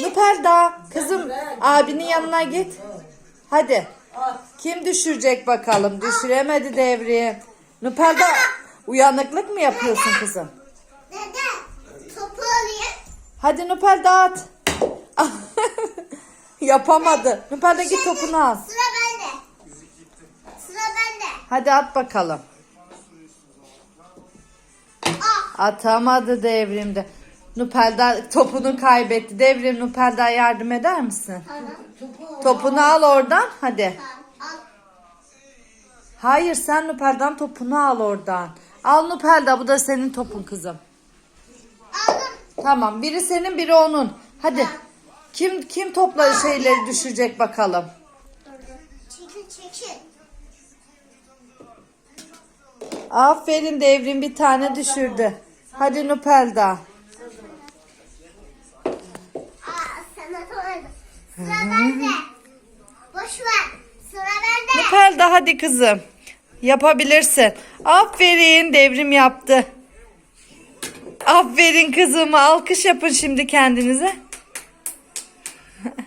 Nupelda kızım abinin yanına git. Hadi. Kim düşürecek bakalım? Düşüremedi devri. Nupelda uyanıklık mı yapıyorsun kızım? Dede topu alayım. Hadi Nupelda at. Yapamadı. Nupelda git topunu al. Sıra bende. Sıra bende. Hadi at bakalım. Ah. Atamadı devrimde. Nupelda topunu kaybetti. Devrim Nupelda yardım eder misin? Topunu al oradan. Hadi. Hayır sen Nupel'dan topunu al oradan. Al Nupel'da bu da senin topun kızım. Tamam biri senin biri onun. Hadi. Kim kim topları şeyleri düşürecek bakalım. Çekil çekil. Aferin devrim bir tane düşürdü. Hadi Nupel'da. Sıra bende. Boş ver. Sıra bende. Nupel'da hadi kızım. Yapabilirsin. Aferin devrim yaptı. Aferin kızım. Alkış yapın şimdi kendinize.